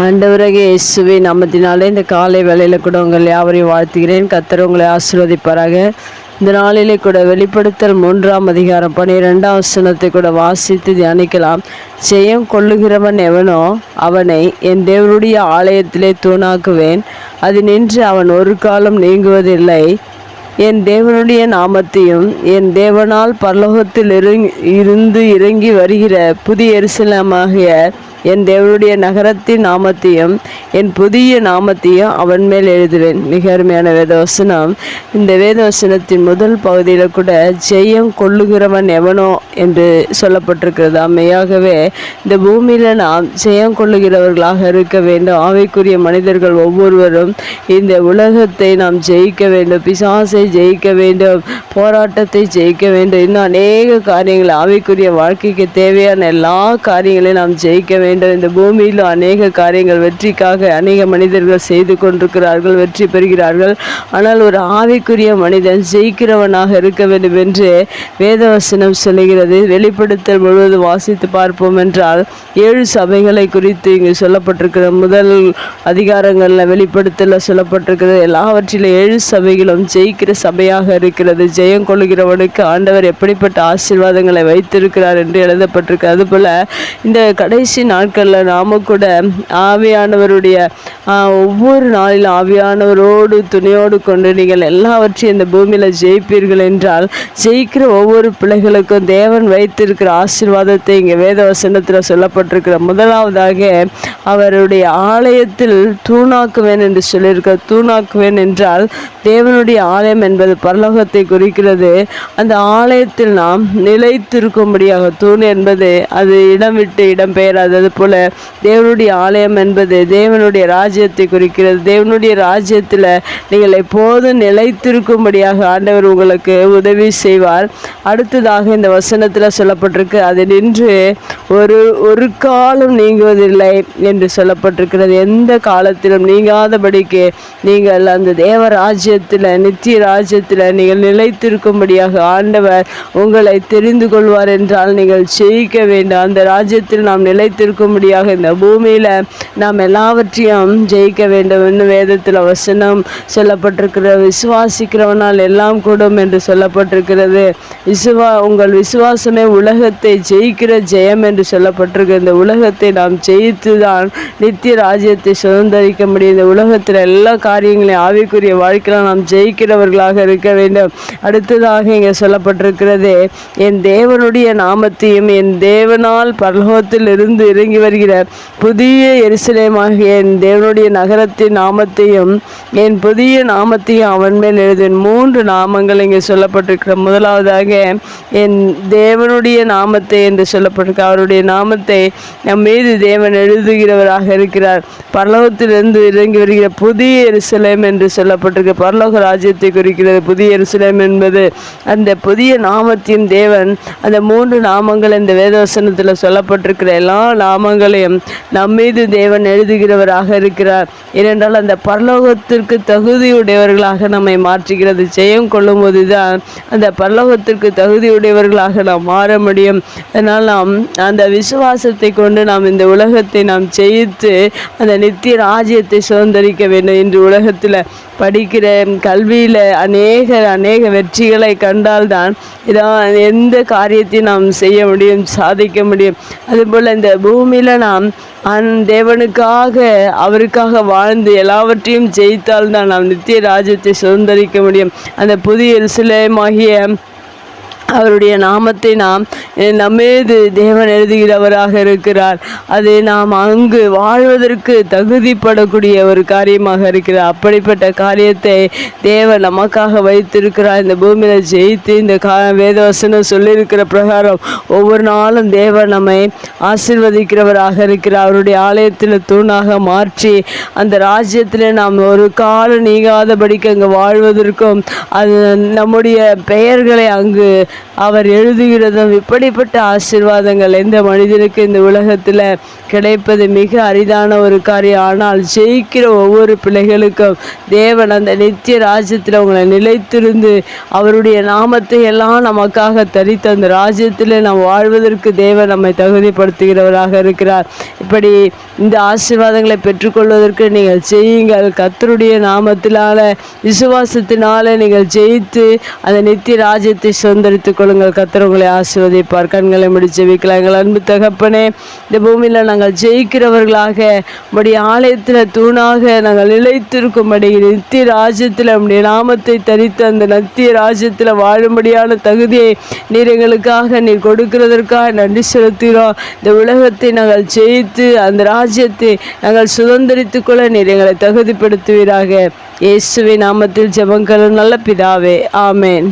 ஆண்டவரக இயேசுவை நாமத்தினாலே இந்த காலை வேலையில் கூட உங்கள் யாவரையும் வாழ்த்துகிறேன். கத்தர் உங்களை ஆசீர்வதிப்பாராக. இந்த நாளிலே கூட வெளிப்படுத்தல் மூன்றாம் அதிகாரம் பனிரெண்டாம் வசனத்தை கூட வாசித்து தியானிக்கலாம். ஜெயம் கொள்ளுகிறவன் எவனோ அவனை என் தேவனுடைய ஆலயத்திலே தூணாக்குவேன். அது நின்று அவன் ஒரு காலம் நீங்குவதில்லை. என் தேவனுடைய நாமத்தையும் என் தேவனால் பரலோகத்தில் இருந்து இறங்கி வருகிற புதிய எரிசலமாகிய என் தேவனுடைய நகரத்தின் நாமத்தையும் என் புதிய நாமத்தையும் அவன் மேல் எழுதுவேன். மிக அருமையான வேதவசனம். இந்த வேதவசனத்தின் முதல் பகுதியில் கூட ஜெயம் கொள்ளுகிறவன் எவனோ என்று சொல்லப்பட்டிருக்கிறது. அம்மையாகவே இந்த பூமியில் நாம் ஜெயம் கொள்ளுகிறவர்களாக இருக்க வேண்டும். ஆவைக்குரிய மனிதர்கள் ஒவ்வொருவரும் இந்த உலகத்தை நாம் ஜெயிக்க வேண்டும். பிசாசை ஜெயிக்க வேண்டும். போராட்டத்தை ஜெயிக்க வேண்டும். இன்னும் அநேக காரியங்கள் ஆவைக்குரிய வாழ்க்கைக்கு தேவையான எல்லா காரியங்களையும் நாம் ஜெயிக்க வேண்டும். இந்த பூமியிலும் அநேக காரியங்கள் வெற்றிக்காக அநேக மனிதர்கள் செய்து கொண்டிருக்கிறார்கள் வெற்றி பெறுகிறார்கள். ஆனால் ஒரு ஆவிக்குரிய மனிதன் ஜெயிக்கிறவனாக இருக்க வேண்டும் என்று வேதவசனம் சொல்லுகிறது. வெளிப்படுத்தல் முழுவதும் வாசித்து பார்ப்போம் என்றால் ஏழு சபைகளை குறித்து இங்கு சொல்லப்பட்டிருக்கிற முதல் அதிகாரங்களில் வெளிப்படுத்தல சொல்லப்பட்டிருக்கிறது. எல்லாவற்றிலும் ஏழு சபைகளும் ஜெயிக்கிற சபையாக இருக்கிறது. ஜெயம் கொள்கிறவனுக்கு ஆண்டவர் எப்படிப்பட்ட ஆசீர்வாதங்களை வைத்திருக்கிறார் என்று எழுதப்பட்டிருக்கு. அதுபோல் இந்த கடைசி நாட்களில் நாம கூட ஆவியானவருடைய ஒவ்வொரு நாளிலும் ஆவியானவரோடு துணையோடு கொண்டு நீங்கள் எல்லாவற்றையும் இந்த பூமியில் ஜெயிப்பீர்கள் என்றால் ஜெயிக்கிற ஒவ்வொரு பிள்ளைகளுக்கும் தேவன் வைத்திருக்கிற ஆசீர்வாதத்தை இங்கே வேத வசனத்தில் சொல்லப்பட்டிருக்கிற முதலாவதாக அவருடைய ஆலயத்தில் தூணாக்குவேன் என்று சொல்லியிருக்க தூணாக்குவேன் என்றால் தேவனுடைய ஆலயம் என்பது பரலோகத்தை குறிக்கிறது. அந்த ஆலயத்தில் நாம் நிலைத்திருக்கும்படியாக தூண் என்பது அது இடம் விட்டு இடம் பெயராது அது போல தேவனுடைய ஆலயம் என்பது தேவனுடைய ராஜ்யத்தை குறிக்கிறது. தேவனுடைய ராஜ்யத்தில் நீங்கள் எப்போதும் நிலைத்திருக்கும்படியாக ஆண்டவர் உங்களுக்கு உதவி செய்வார். அடுத்ததாக இந்த வசனத்தில் சொல்லப்பட்டிருக்கு அது நின்று ஒரு ஒரு காலம் நீங்குவதில்லை என்று சொல்லப்பட்டிருக்கிறது. எந்த காலத்திலும் நீங்காதபடிக்கு நீங்கள் அந்த தேவ ராஜ்யத்தில் நித்திய ராஜ்யத்தில் நீங்கள் நிலைத்திருக்கும்படியாக ஆண்டவர் உங்களை தெரிந்து கொள்வார் என்றால் நீங்கள் ஜெயிக்க வேண்டும். அந்த ராஜ்யத்தில் நாம் நிலைத்திருக்கும்படியாக இந்த பூமியில் நாம் எல்லாவற்றையும் ஜெயிக்க வேண்டும் என்று வேதத்தில் வசனம் சொல்லப்பட்டிருக்கிற விசுவாசிக்கிறவனால் எல்லாம் கூடும் என்று சொல்லப்பட்டிருக்கிறது. விசுவா உங்கள் விசுவாசமே உலகத்தை ஜெயிக்கிற ஜெயம் என்று சொல்லப்பட்டிருக்கு இந்த உலகத்தை நாம் ஜெயித்து தான் நித்திய ராஜ்யத்தை சுதந்திரிக்க முடியும். இந்த உலகத்தில் எல்லா காரியங்களையும் ஆவிக்குரிய வாழ்க்கையில் நாம் ஜெயிக்கிறவர்களாக இருக்க வேண்டும். அடுத்ததாக இங்கே சொல்லப்பட்டிருக்கிறது என் தேவனுடைய நாமத்தையும் என் தேவனால் பரலோகத்தில் இருந்து இறங்கி வருகிற புதிய எருசலேமாகிய என் தேவனுடைய நகரத்தின் நாமத்தையும் என் புதிய நாமத்தையும் அவன் மேல் எழுதுவேன். மூன்று நாமங்கள் இங்கே சொல்லப்பட்டிருக்கிற. முதலாவதாக என் தேவனுடைய நாமத்தை என்று சொல்லப்பட்டிருக்க. அவருடைய நாமத்தை நம் மீது தேவன் எழுதுகிறவராக இருக்கிறார். பரலோகத்திலிருந்து இறங்கி வருகிற புதிய எருசலேம் என்று சொல்லப்பட்டிருக்க. பரலோக ராஜ்யத்தை குறிக்கிறது. புதிய எருசலேம் என்பது அந்த புதிய நாமத்தின் தேவன் அந்த மூன்று நாமங்கள் இந்த வேதவசனத்தில் சொல்லப்பட்டிருக்கிற. எல்லா நாமங்களையும் நம் மீது தேவன் எழுதுகிறவராக இருக்கிறார். ஏனென்றால் அந்த பரலோகத்திற்கு தகுதியுடையவர்களாக நம்மை மாற்றுகிறது. ஜெயம் கொள்ளும்போது தான் அந்த பரலோகத்திற்கு தகுதியுடையவர்களாக நாம் மாற முடியும். அதனால் நாம் அந்த விசுவாசத்தை கொண்டு நாம் இந்த உலகத்தை நாம் ஜெயித்து அந்த நித்திய ராஜ்யத்தை சுதந்திரிக்க வேண்டும். இன்று உலகத்தில் படிக்கிற கல்வியில் அநேக அநேக வெற்றிகளை கண்டால்தான் இதான் எந்த காரியத்தையும் நாம் செய்ய முடியும் சாதிக்க முடியும். அதுபோல் இந்த பூமியில் நாம் அந் தேவனுக்காக அவருக்கு அவருக்காக வாழ்ந்து எல்லாவற்றையும் ஜெயித்தால் தான் நாம் நித்திய ராஜ்யத்தை சுதந்திரிக்க முடியும். அந்த புதிய சிலையமாகிய அவருடைய நாமத்தை நாம் நம்மேது நம்மீது தேவன் எழுதுகிறவராக இருக்கிறார். அது நாம் அங்கு வாழ்வதற்கு தகுதிப்படக்கூடிய ஒரு காரியமாக இருக்கிறார். அப்படிப்பட்ட காரியத்தை தேவன் நமக்காக வைத்திருக்கிறார். இந்த பூமியில் ஜெயித்து இந்த கா வேதவசனம் சொல்லியிருக்கிற பிரகாரம் ஒவ்வொரு நாளும் தேவன் நம்மை ஆசிர்வதிக்கிறவராக இருக்கிறார். அவருடைய ஆலயத்தில் தூணாக மாற்றி அந்த ராஜ்யத்தில் நாம் ஒரு காலம் நீங்காதபடிக்கு அங்கே வாழ்வதற்கும் அது நம்முடைய பெயர்களை அங்கு அவர் எழுதுகிறதும் இப்படிப்பட்ட ஆசீர்வாதங்கள் எந்த மனிதனுக்கு இந்த உலகத்தில் கிடைப்பது மிக அரிதான ஒரு காரியம். ஆனால் ஜெயிக்கிற ஒவ்வொரு பிள்ளைகளுக்கும் தேவன் அந்த நித்திய ராஜ்யத்தில் அவங்களை நிலைத்திருந்து அவருடைய நாமத்தை எல்லாம் நமக்காக தரித்து அந்த ராஜ்யத்தில் நாம் வாழ்வதற்கு தேவன் நம்மை தகுதிப்படுத்துகிறவராக இருக்கிறார். இப்படி இந்த ஆசீர்வாதங்களை பெற்றுக்கொள்வதற்கு நீங்கள் செய்யுங்கள் கத்தருடைய நாமத்தினால விசுவாசத்தினால நீங்கள் ஜெயித்து அந்த நித்திய ராஜ்யத்தை வைத்துக் கொள்ளுங்கள். கர்த்தர் உங்களை ஆசிர்வதிப்பார். கண்களை முடிச்சு வைக்கலாம். எங்கள் அன்பு தகப்பனே இந்த பூமியில் நாங்கள் ஜெயிக்கிறவர்களாக உடைய ஆலயத்தில் தூணாக நாங்கள் நிலைத்திருக்கும்படி நித்திய ராஜ்யத்தில் நம்முடைய நாமத்தை தரித்து அந்த நித்திய ராஜ்யத்தில் வாழும்படியான தகுதியை நீர் எங்களுக்காக நீர் கொடுக்கிறதற்காக நன்றி செலுத்துகிறோம். இந்த உலகத்தை நாங்கள் ஜெயித்து அந்த ராஜ்யத்தை நாங்கள் சுதந்திரித்துக் கொள்ள நீர் எங்களை தகுதிப்படுத்துவீராக. இயேசுவின் நாமத்தில் ஜெபங்களும் நல்ல பிதாவே. ஆமேன்.